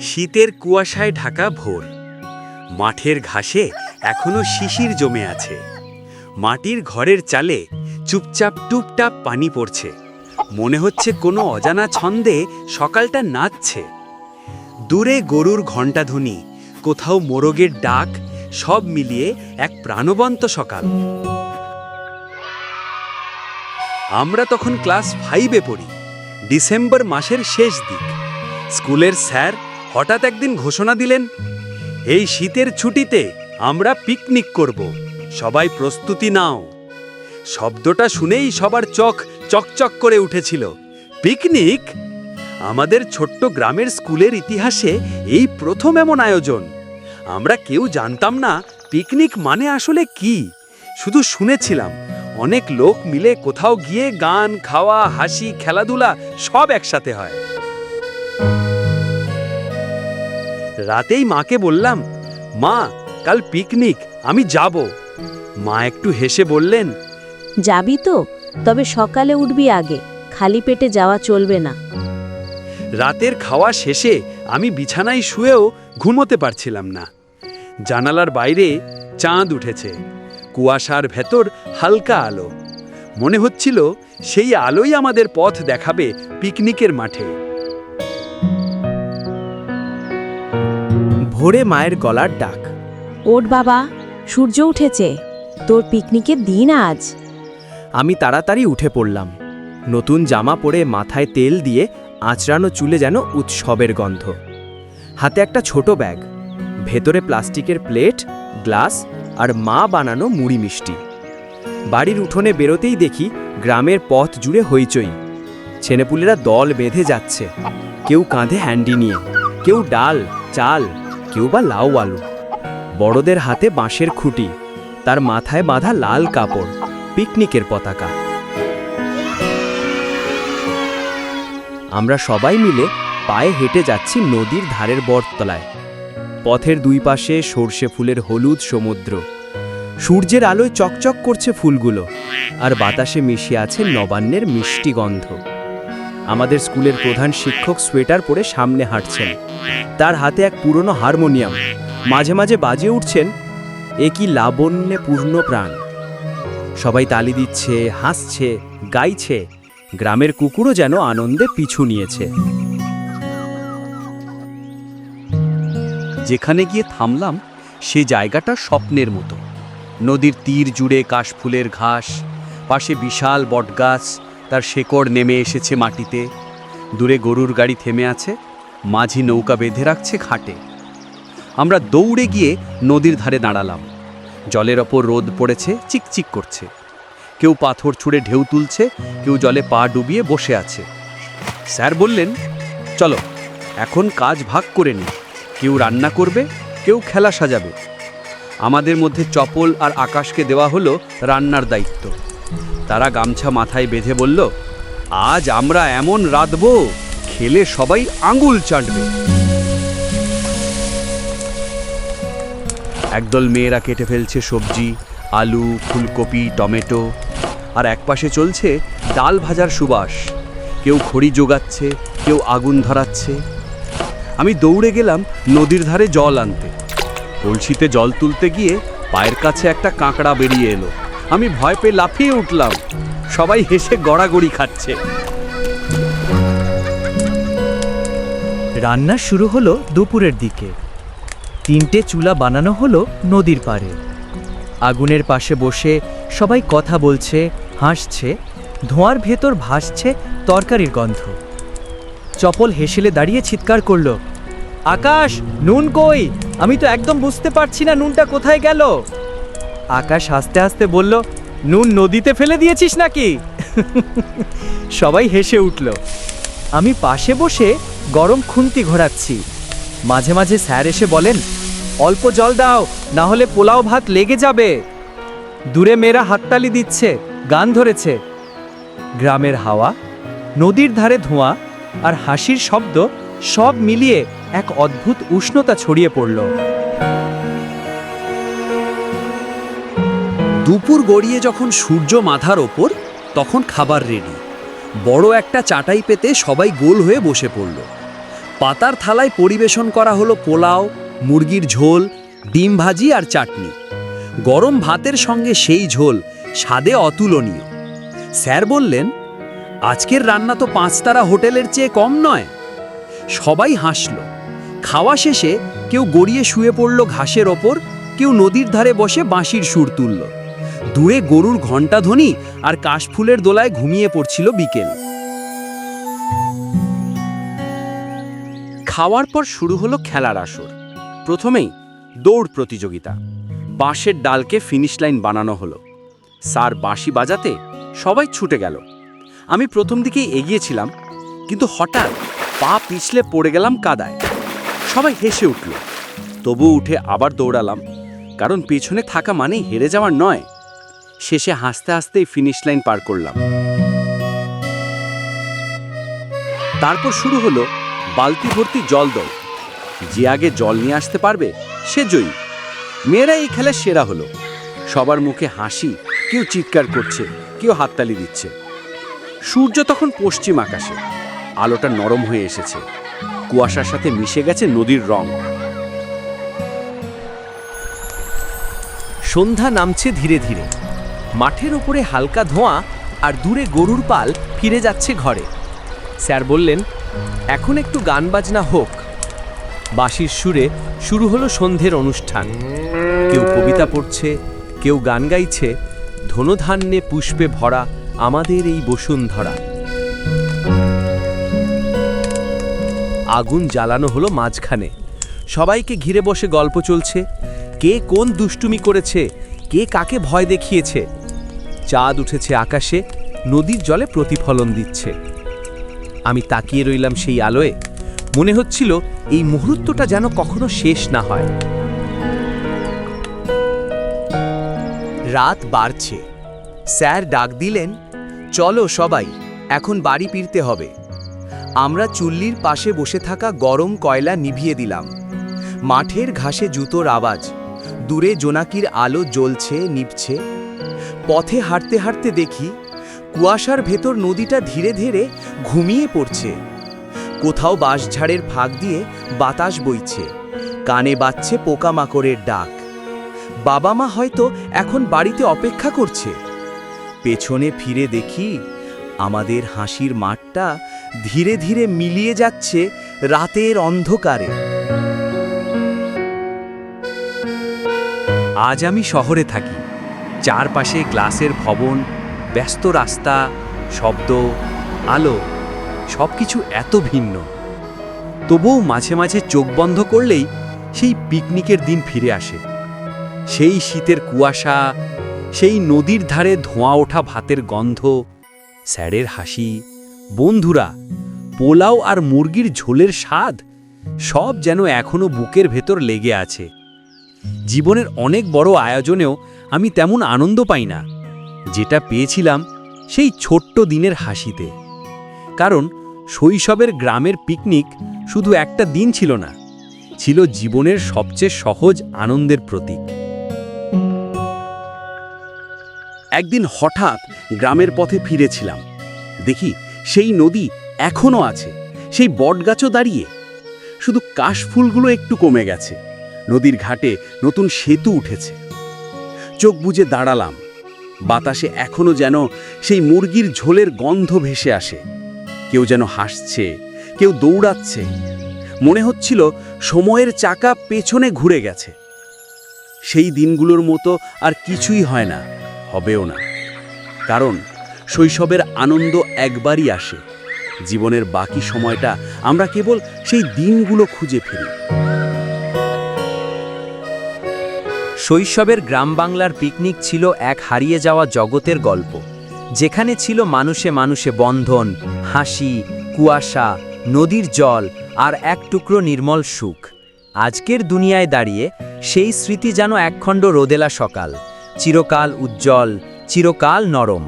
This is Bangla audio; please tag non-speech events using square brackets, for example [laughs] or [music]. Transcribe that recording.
শীতের কুয়াশায় ঢাকা ভোর। মাঠের ঘাসে এখনও শিশির জমে আছে। মাটির ঘরের চালে চুপচাপ টুপটাপ পানি পড়ছে। মনে হচ্ছে কোনো অজানা ছন্দে সকালটা নাচছে। দূরে গরুর ঘণ্টাধ্বনি, কোথাও মোরগের ডাক, সব মিলিয়ে এক প্রাণবন্ত সকাল। আমরা তখন ক্লাস ফাইভে পড়ি। ডিসেম্বর মাসের শেষ দিক। স্কুলের স্যার হঠাৎ একদিন ঘোষণা দিলেন, এই শীতের ছুটিতে আমরা পিকনিক করব। সবাই প্রস্তুতি নাও। শব্দটা শুনেই সবার চোখ চকচক করে উঠেছিল। পিকনিক? আমাদের ছোট্ট গ্রামের স্কুলের ইতিহাসে এই প্রথম এমন আয়োজন। আমরা কেউ জানতাম না পিকনিক মানে আসলে কি। শুধু শুনেছিলাম অনেক লোক মিলে কোথাও গিয়ে গান খাওয়া হাসি খেলাধুলা সব একসাথে হয়। রাতেই মাকে বললাম মা কাল পিকনিক আমি যাব। মা একটু হেসে বললেন যাবি তো তবে সকালে উঠবি আগে খালি পেটে যাওয়া চলবে না। রাতের খাওয়া শেষে আমি বিছানায় শুয়েও ঘুমোতে পারছিলাম না। জানালার বাইরে চাঁদ উঠেছে। কুয়াশার ভেতর হালকা আলো। মনে হচ্ছিল সেই আলোই আমাদের পথ দেখাবে পিকনিকের মাঠে। ভোরে মায়ের গলার ডাক। ওঠ বাবা সূর্য উঠেছে। তোর পিকনিকের দিন আজ। আমি তাড়াতাড়ি উঠে পড়লাম। নতুন জামা পরে মাথায় তেল দিয়ে আঁচড়ানো চুলে যেন উৎসবের গন্ধ। হাতে একটা ছোট ব্যাগ। ভেতরে প্লাস্টিকের প্লেট গ্লাস আর মা বানানো মুড়ি মিষ্টি। বাড়ির উঠোনে বেরোতেই দেখি গ্রামের পথ জুড়ে হইচই। ছেলেপুলেরা দল বেঁধে যাচ্ছে। কেউ কাঁধে হ্যান্ডি নিয়ে, কেউ ডাল, চাল, কেউ বা লাউ আলু। বড়দের হাতে বাঁশের খুঁটি, তার মাথায় বাঁধা লাল কাপড়, পিকনিকের পতাকা। আমরা সবাই মিলে পায়ে হেঁটে যাচ্ছি নদীর ধারের বটতলায়। পথের দুই পাশে সর্ষে ফুলের হলুদ সমুদ্র। সূর্যের আলোয় চকচক করছে ফুলগুলো, আর বাতাসে মিশে আছে নবান্নের মিষ্টি গন্ধ। আমাদের স্কুলের প্রধান শিক্ষক সোয়েটার পরে সামনে হাঁটছেন। তার হাতে এক পুরনো হারমোনিয়াম। মাঝে মাঝে বাজে উঠছেন, এ কি লাবণ্যে পূর্ণ প্রাণ? সবাই তালি দিচ্ছে, হাসছে, গাইছে। গ্রামের কুকুরও যেন আনন্দে পিছু নিয়েছে। যেখানে গিয়ে থামলাম, সে জায়গাটা স্বপ্নের মতো। নদীর তীর জুড়ে কাশফুলের ঘাস, পাশে বিশাল বটগাছ, তার শেকড় নেমে এসেছে মাটিতে। দূরে গরুর গাড়ি থেমে আছে, মাঝি নৌকা বেঁধে রাখছে ঘাটে। আমরা দৌড়ে গিয়ে নদীর ধারে দাঁড়ালাম। জলের ওপর রোদ পড়েছে, চিকচিক করছে। কেউ পাথর ছুঁড়ে ঢেউ তুলছে, কেউ জলে পা ডুবিয়ে বসে আছে। স্যার বললেন, চলো, এখন কাজ ভাগ করে নিই। কেউ রান্না করবে, কেউ খেলা সাজাবে। আমাদের মধ্যে চপল আর আকাশকে দেওয়া হলো রান্নার দায়িত্ব। তারা গামছা মাথায় বেঁধে বলল, আজ আমরা এমন রাঁধবো, খেলে সবাই আঙুল চাটবে। একদল মেয়েরা কেটে ফেলছে সবজি, আলু, ফুলকপি, টমেটো, আর একপাশে চলছে ডাল ভাজার সুবাস। কেউ খড়ি জোগাচ্ছে, কেউ আগুন ধরাচ্ছে। আমি দৌড়ে গেলাম নদীর ধারে জল আনতে। কলসিতে জল তুলতে গিয়ে পায়ের কাছে একটা কাঁকড়া বেরিয়ে এলো। আমি ভয় পেয়ে লাফিয়ে উঠলাম। সবাই হেসে গড়াগড়ি খাচ্ছে। রান্না শুরু হলো দুপুরের দিকে। তিনটে চুলা বানানো হলো নদীর পাড়ে। আগুনের পাশে বসে সবাই কথা বলছে, হাসছে, ধোঁয়ার ভেতর ভাসছে তরকারির গন্ধ। চপল হেসেলে দাঁড়িয়ে চিৎকার করল, আকাশ, নুন কই? আমি তো একদম বুঝতে পারছি না নুনটা কোথায় গেল। আকাশ হাসতে হাসতে বলল, নুন নদীতে ফেলে দিয়েছিস নাকি? [laughs] সবাই হেসে উঠল, আমি পাশে বসে গরম খুন্তি ঘোরাচ্ছি। মাঝে মাঝে স্যার এসে বলেন, অল্প জল দাও, না হলে পোলাও ভাত লেগে যাবে। দূরে মেয়েরা হাততালি দিচ্ছে, গান ধরেছে। গ্রামের হাওয়া, নদীর ধারে ধোঁয়া আর হাসির শব্দ সব মিলিয়ে এক অদ্ভুত উষ্ণতা ছড়িয়ে পড়ল। দুপুর গড়িয়ে যখন সূর্য মাথার ওপর, তখন খাবার রেডি বড় একটা চাটাই পেতে সবাই গোল হয়ে বসে পড়ল। পাতার থালায় পরিবেশন করা হলো পোলাও, মুরগির ঝোল, ডিম ভাজি আর চাটনি। গরম ভাতের সঙ্গে সেই ঝোল স্বাদে অতুলনীয়। স্যার বললেন আজকের রান্না তো পাঁচতারা হোটেলের চেয়ে কম নয়। সবাই হাসল। খাওয়া শেষে কেউ গড়িয়ে শুয়ে পড়ল ঘাসের ওপর, কেউ নদীর ধারে বসে বাঁশির সুর তুলল। দূরে গরুর ঘণ্টাধ্বনি আর কাশফুলের দোলায় ঘুমিয়ে পড়ছিল বিকেল। খাওয়ার পর শুরু হলো খেলার আসর। প্রথমেই দৌড় প্রতিযোগিতা। বাঁশের ডালকে ফিনিশ লাইন বানানো হলো। স্যার বাঁশি বাজাতে সবাই ছুটে গেল। আমি প্রথম দিকেই এগিয়েছিলাম কিন্তু হঠাৎ পা পিছলে পড়ে গেলাম কাদায়। সবাই হেসে উঠল। তবু উঠে আবার দৌড়ালাম, কারণ পেছনে থাকা মানেই হেরে যাওয়ার নয়। শেষে হাসতে হাসতেই ফিনিশ লাইন পার করলাম। তারপর শুরু হলো বালতি ভর্তি জল দৌড়। যে আগে জল নিয়ে আসতে পারবে, সে জয়ী। মেয়েরা এই খেলায় সেরা হলো। সবার মুখে হাসি, কেউ চিৎকার করছে, কেউ হাততালি দিচ্ছে। সূর্য তখন পশ্চিম আকাশে। আলোটা নরম হয়ে এসেছে। কুয়াশার সাথে মিশে গেছে নদীর রং। সন্ধ্যা নামছে ধীরে ধীরে। মাঠের ওপরে হালকা ধোঁয়া আর দূরে গরুর পাল ফিরে যাচ্ছে ঘরে। স্যার বললেন, এখন একটু গান বাজনা হোক। বাঁশির সুরে শুরু হলো সন্ধ্যের অনুষ্ঠান। কেউ কবিতা পড়ছে, কেউ গান গাইছে, ধনধান্যে পুষ্পে ভরা আমাদের এই বসুন্ধরা। আগুন জ্বালানো হলো মাঝখানে। সবাইকে ঘিরে বসে গল্প চলছে। কে কোন দুষ্টুমি করেছে? কে কাকে ভয় দেখিয়েছে? চাঁদ উঠেছে আকাশে, নদীর জলে প্রতিফলন দিচ্ছে। আমি তাকিয়ে রইলাম সেই আলোয়। মনে হচ্ছিল এই মুহূর্তটা যেন কখনো শেষ না হয়। রাত বাড়ছে। স্যার ডাক দিলেন চলো সবাই, এখন বাড়ি ফিরতে হবে। আমরা চুল্লির পাশে বসে থাকা গরম কয়লা নিভিয়ে দিলাম। মাঠের ঘাসে জুতোর আওয়াজ, দূরে জোনাকির আলো জ্বলছে, নিভছে। পথে হাঁটতে হাঁটতে দেখি, কুয়াশার ভেতর নদীটা ধীরে ধীরে ঘুমিয়ে পড়ছে। কোথাও বাঁশঝাড়ের ফাঁক দিয়ে বাতাস বইছে, কানে বাজছে পোকামাকড়ের ডাক। বাবা মা হয়তো এখন বাড়িতে অপেক্ষা করছে। পেছনে ফিরে দেখি আমাদের হাসির মাঠটা ধীরে ধীরে মিলিয়ে যাচ্ছে রাতের অন্ধকারে। আজ আমি শহরে থাকি। চারপাশে গ্লাসের ভবন, ব্যস্ত রাস্তা, শব্দ, আলো সব কিছু এত ভিন্ন। তবুও মাঝে মাঝে চোখ বন্ধ করলেই সেই পিকনিকের দিন ফিরে আসে। সেই শীতের কুয়াশা সেই নদীর ধারে ধোঁয়া ওঠা ভাতের গন্ধ, স্যারের হাসি। বন্ধুরা, পোলাও আর মুরগির ঝোলের স্বাদ সব যেন এখনও বুকের ভেতর লেগে আছে। জীবনের অনেক বড় আয়োজনেও আমি তেমন আনন্দ পাই না। যেটা পেয়েছিলাম সেই ছোট্ট দিনের হাসিতে। কারণ শৈশবের গ্রামের পিকনিক শুধু একটা দিন ছিল না, ছিল জীবনের সবচেয়ে সহজ আনন্দের প্রতীক। একদিন হঠাৎ গ্রামের পথে ফিরেছিলাম। দেখি সেই নদী এখনও আছে, সেই বটগাছও দাঁড়িয়ে। শুধু কাশফুলগুলো একটু কমে গেছে, নদীর ঘাটে নতুন সেতু উঠেছে। চোখ বুজে দাঁড়ালাম, বাতাসে এখনও যেন সেই মুরগির ঝোলের গন্ধ ভেসে আসে। কেউ যেন হাসছে, কেউ দৌড়াচ্ছে, মনে হচ্ছিল সময়ের চাকা পেছনে ঘুরে গেছে। সেই দিনগুলোর মতো আর কিছুই হয় না হবেও না। কারণ শৈশবের আনন্দ একবারই আসে। জীবনের বাকি সময়টা আমরা কেবল সেই দিনগুলো খুঁজে ফিরি শৈশবের গ্রাম বাংলার পিকনিক ছিল এক হারিয়ে যাওয়া জগতের গল্প। যেখানে ছিল মানুষে মানুষে বন্ধন, হাসি, কুয়াশা, নদীর জল আর এক টুকরো নির্মল সুখ। আজকের দুনিয়ায় দাঁড়িয়ে সেই স্মৃতি যেন একখণ্ড রোদেলা সকাল। চিরকাল উজ্জ্বল চিরকাল নরম।